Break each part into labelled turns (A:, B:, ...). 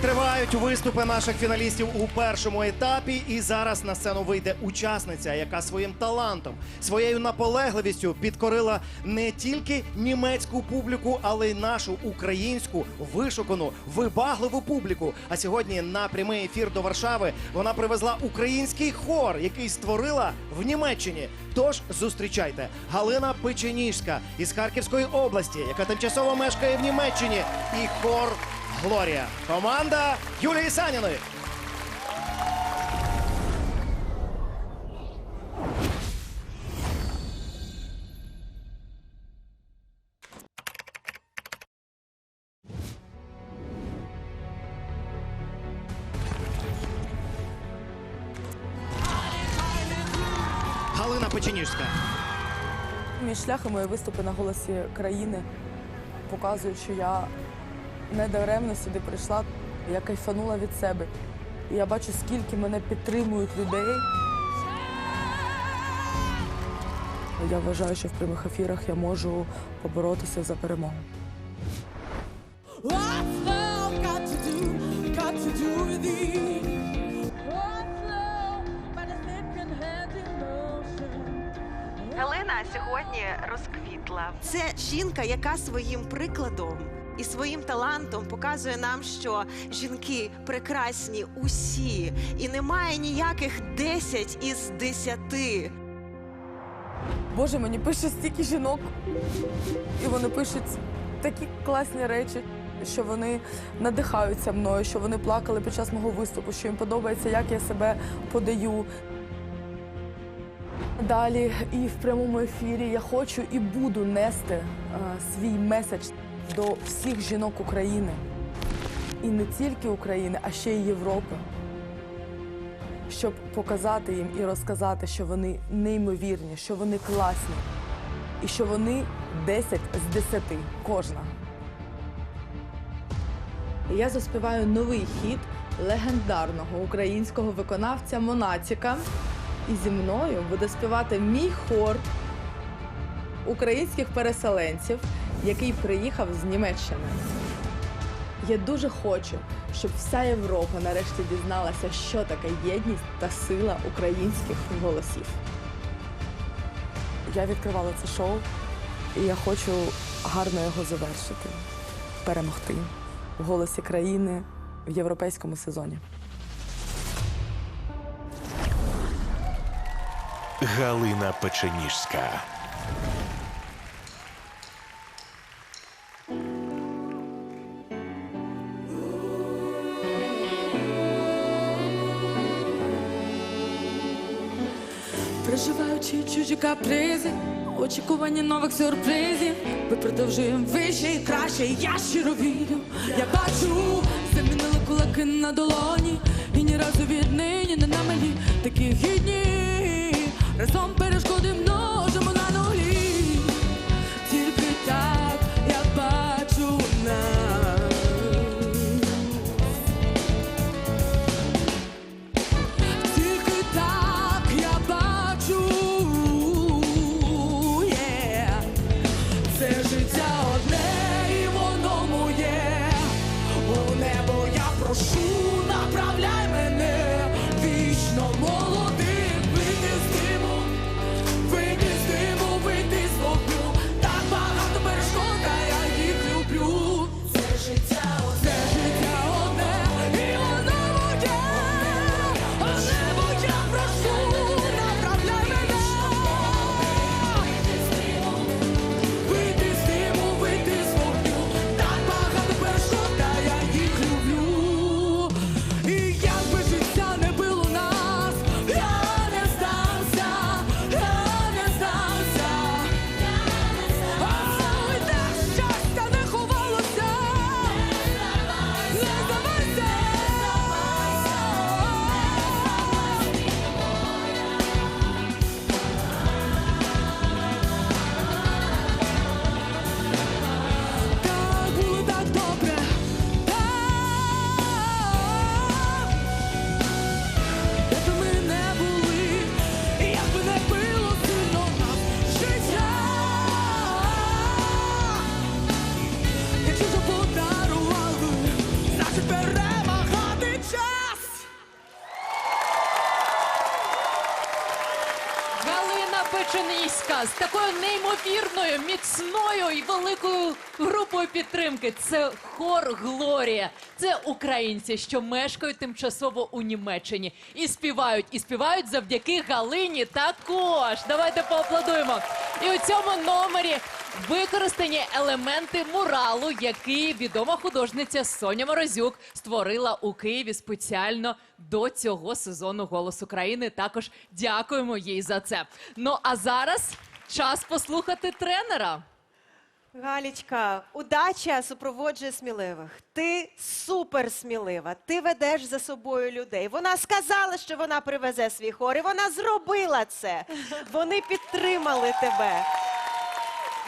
A: Тривають виступи наших фіналістів у першому етапі, і зараз на сцену вийде учасниця, яка своїм талантом, своєю наполегливістю підкорила не тільки німецьку публіку, але й нашу українську вишукану, вибагливу публіку. А сьогодні на прямий ефір до Варшави вона привезла український хор, який створила в Німеччині. Тож зустрічайте Галина Печеніжська із Харківської області, яка тимчасово мешкає в Німеччині, і хор Глорія. Команда Юлії Саніної. Галина Печеніжська.
B: Мій шлях і мої виступи на голосі країни показують, що я не даремно сюди прийшла. Я кайфанула від себе. І я бачу, скільки мене підтримують людей. Я вважаю, що в прямих ефірах я можу поборотися за перемогу.
C: Галина сьогодні розквітла. Це жінка, яка своїм прикладом і своїм талантом показує нам, що жінки прекрасні усі, і немає ніяких 10 із 10.
B: Боже, мені пише стільки жінок, і вони пишуть такі класні речі, що вони надихаються мною, що вони плакали під час мого виступу, що їм подобається, як я себе подаю. Далі і в прямому ефірі я хочу і буду нести е, свій меседж до всіх жінок України. І не тільки України, а ще й Європи. Щоб показати їм і розказати, що вони неймовірні, що вони класні, і що вони 10 з 10, кожна.
D: Я заспіваю новий хіт легендарного українського виконавця Монатіка. І зі мною буде співати мій хор українських переселенців, який приїхав з Німеччини. Я дуже хочу, щоб вся Європа нарешті дізналася, що таке єдність та сила українських голосів.
B: Я відкривала це шоу, і я хочу гарно його завершити, перемогти в голосі країни в європейському сезоні.
E: Галина Печеніжська.
F: Проживаючи чужі капризи, очікування нових сюрпризів. Ми продовжуємо вище і краще, я щиро вірю. Я бачу, замінили кулаки на долоні, і ні разу віднині не на мені такі гідні. Разом перешкоди з
G: такою неймовірною, міцною і великою групою підтримки. Це хор Глорія. Це українці, що мешкають тимчасово у Німеччині і співають, і співають завдяки Галині. Також давайте поаплодуємо. І у цьому номері використані елементи муралу, який відома художниця Соня Морозюк створила у Києві спеціально до цього сезону Голос України. Також дякуємо їй за це. Ну а зараз час послухати тренера.
C: Галічка, удача супроводжує сміливих. Ти супер смілива. Ти ведеш за собою людей. Вона сказала, що вона привезе свій хор, і вона зробила це. Вони підтримали тебе.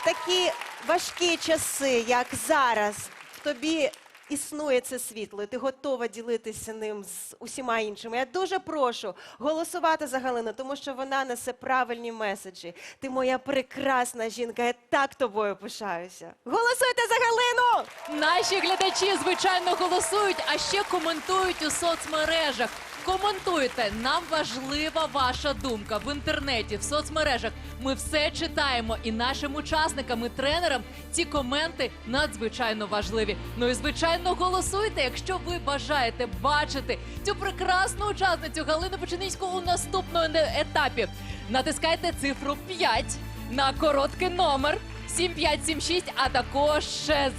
C: В такі важкі часи, як зараз, в тобі існує це світло, і ти готова ділитися ним з усіма іншими. Я дуже прошу голосувати за Галину, тому що вона несе правильні меседжі. Ти моя прекрасна жінка, я так тобою пишаюся. Голосуйте за Галину!
G: Наші глядачі, звичайно, голосують, а ще коментують у соцмережах. Коментуйте, нам важлива ваша думка в інтернеті, в соцмережах. Ми все читаємо, і нашим учасникам і тренерам ці коменти надзвичайно важливі. Ну і звичайно, голосуйте, якщо ви бажаєте бачити цю прекрасну учасницю Галину Печеницьку у наступному етапі. Натискайте цифру 5 на короткий номер 7576, а також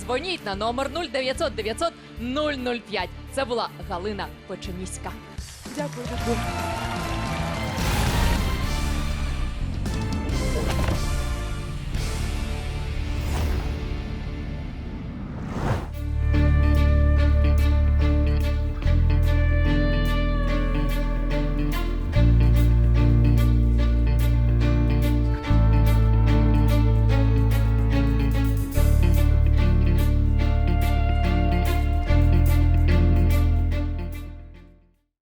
G: дзвоніть на номер 0900 900 005. Це була Галина Печеніська.
B: de acordo com.